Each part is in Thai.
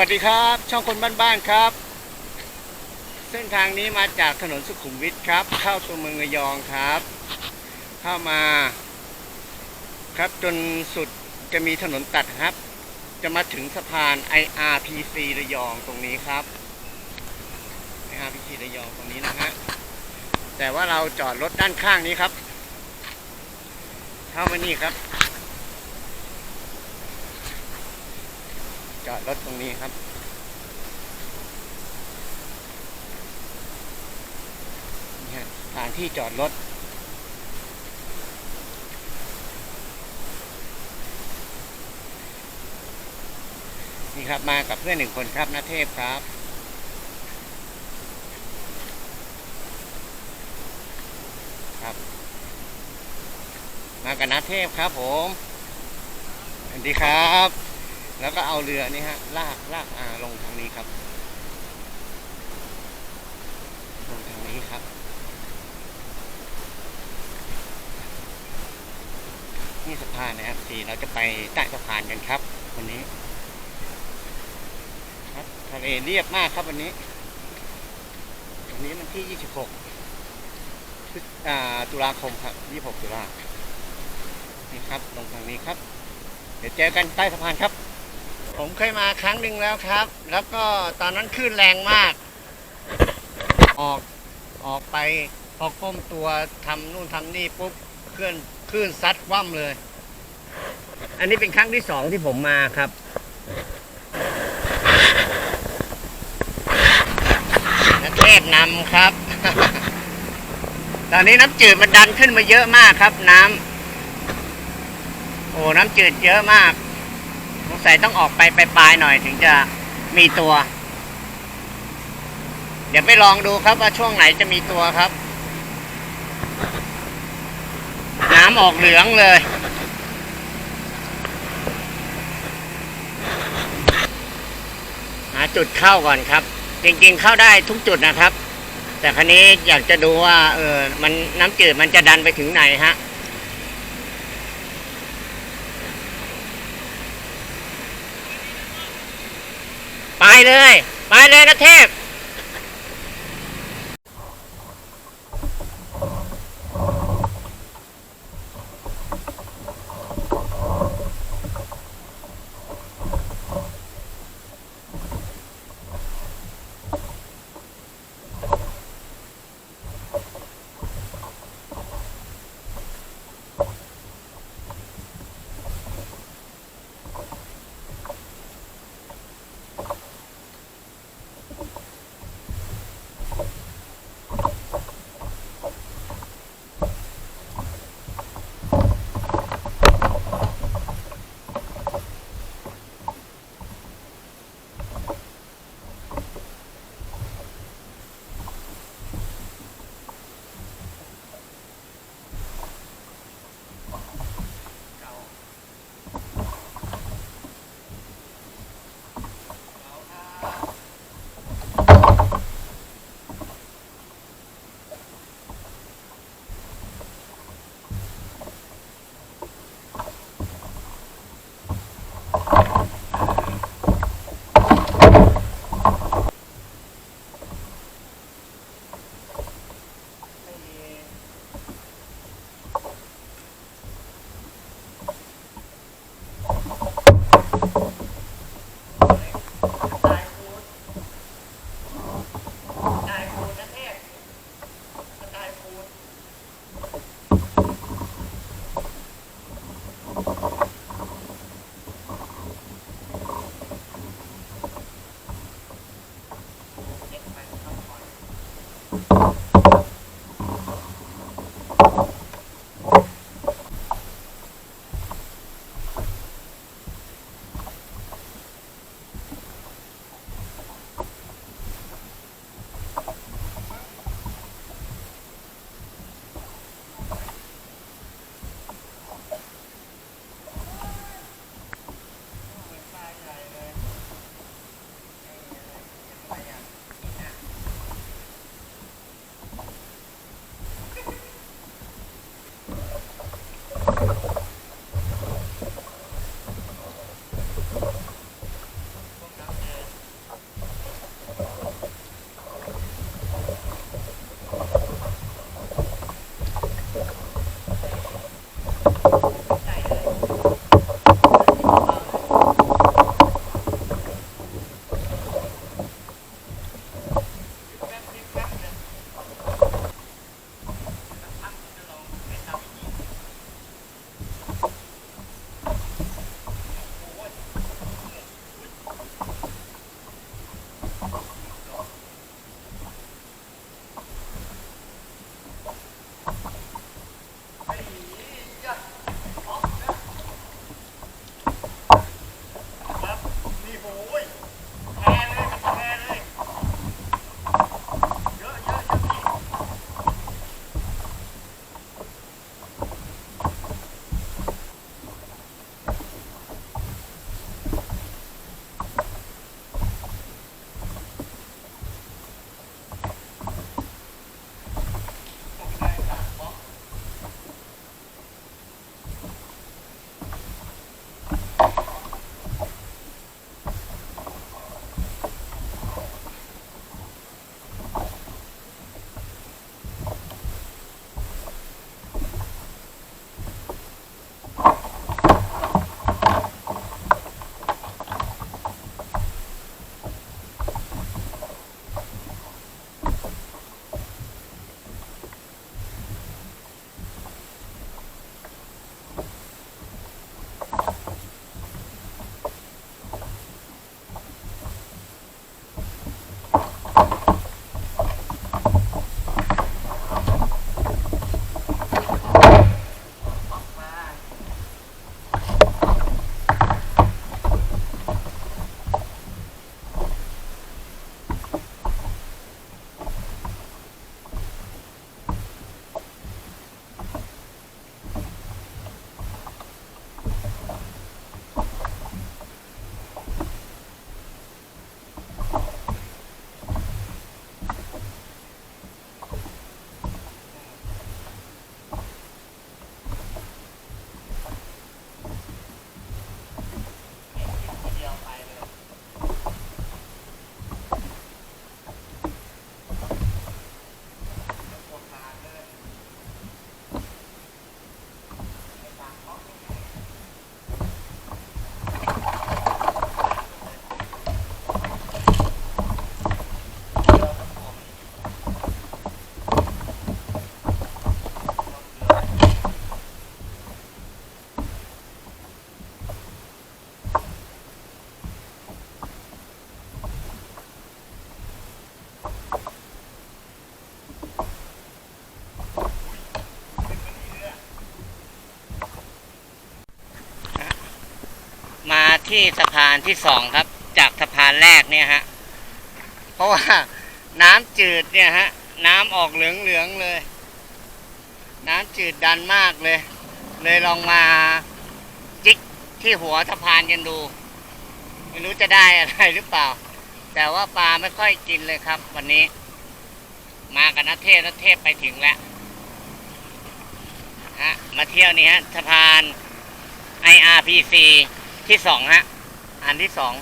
วัสดีครับ ช่องคนบ้านๆครับ เส้นทางนี้มาจากถนนสุขุมวิทครับ เข้าตัวเมืองระยองครับ เข้ามาครับจนสุดจะมีถนนตัดครับ จะมาถึงสะพาน IRPC ระยองตรงนี้ครับ IRPC ระยองตรงนี้นะฮะแต่ว่าเราจอดรถด้านข้างนี้ครับ เข้ามานี่ครับ จอดรถตรงนี้ครับ นี่ฮะสถานที่จอดรถ นี่ครับมากับเพื่อนหนึ่งคนครับนาเทพครับครับมากับนาเทพครับผม สวัสดีครับ แล้วก็เอาเรือนี่ฮะ ลากลากอ่าลงทางนี้ครับ ลงทางนี้ครับ นี่สะพานนะครับสีเราจะไปใต้สะพานกันครับ วันนี้ ครับทะเลเรียบมากครับวันนี้ วันนี้มันที่26พฤศอ่าตุลาคมครับ26ตุลานี่ครับ ลงทางนี้ครับ เดี๋ยวเจอกันใต้สะพานครับ ผมเคยมาครั้งหนึ่งแล้วครับ แล้วก็ตอนนั้นคลื่นแรงมาก ออกออกไปพอก้มตัวทำนู่นทำนี่ปุ๊บเคลื่อนคลื่นซัดคว่ำเลย อันนี้เป็นครั้งที่สองที่ผมมาครับนักเทศนำครับ ตอนนี้น้ำจืดมันดันขึ้นมาเยอะมากครับ น้ำโอ้น้ำจืดเยอะมาก สงสัยต้องออกไปปลายๆหน่อยถึงจะมีตัว เดี๋ยวไปลองดูครับว่าช่วงไหนจะมีตัวครับ น้ำออกเหลืองเลย หาจุดเข้าก่อนครับ จริงๆเข้าได้ทุกจุดนะครับ แต่ครั้นี้อยากจะดูว่าเออมันน้ำจืดมันจะดันไปถึงไหนฮะ ไปเลย ไปเลยนะเทพ ที่สะพานที่สองครับ จากสะพานแรกเนี่ยฮะ เพราะว่าน้ำจืดเนี่ยฮะ น้ำออกเหลืองๆเลย น้ำจืดดันมากเลย เลยลองมาจิกที่หัวสะพานกันดู ไม่รู้จะได้อะไรหรือเปล่า แต่ว่าปลาไม่ค่อยกินเลยครับ วันนี้ มากับนัทเทพนัทเทพไปถึงแล้วฮะมาเที่ยวนี่ฮะสะพาน IRPC ที่สองฮะ อันที่สอง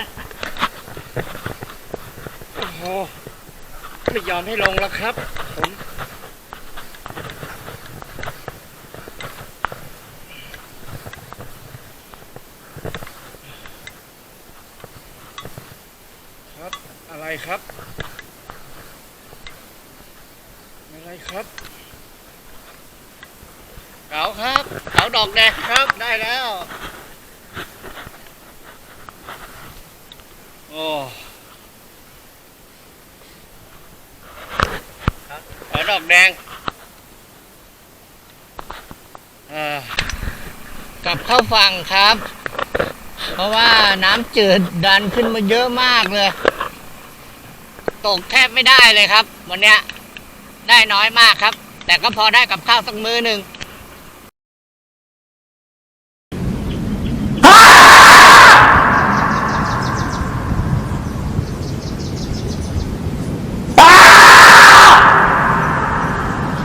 แล้วโอ้โหไม่ยอมให้ลงแล้วครับ ผมครับอะไรครับ อะไรครับเก๋าครับเก๋าดอกแดงครับได้แล้ว โอ้เก๋าดอกแดงเอ่อกลับเข้าฝั่งครับ เพราะว่าน้ำจืดดันขึ้นมาเยอะมากเลย ตกแทบไม่ได้เลยครับ วันเนี้ยได้น้อยมากครับ แต่ก็พอได้กับข้าวสักมื้อหนึ่ง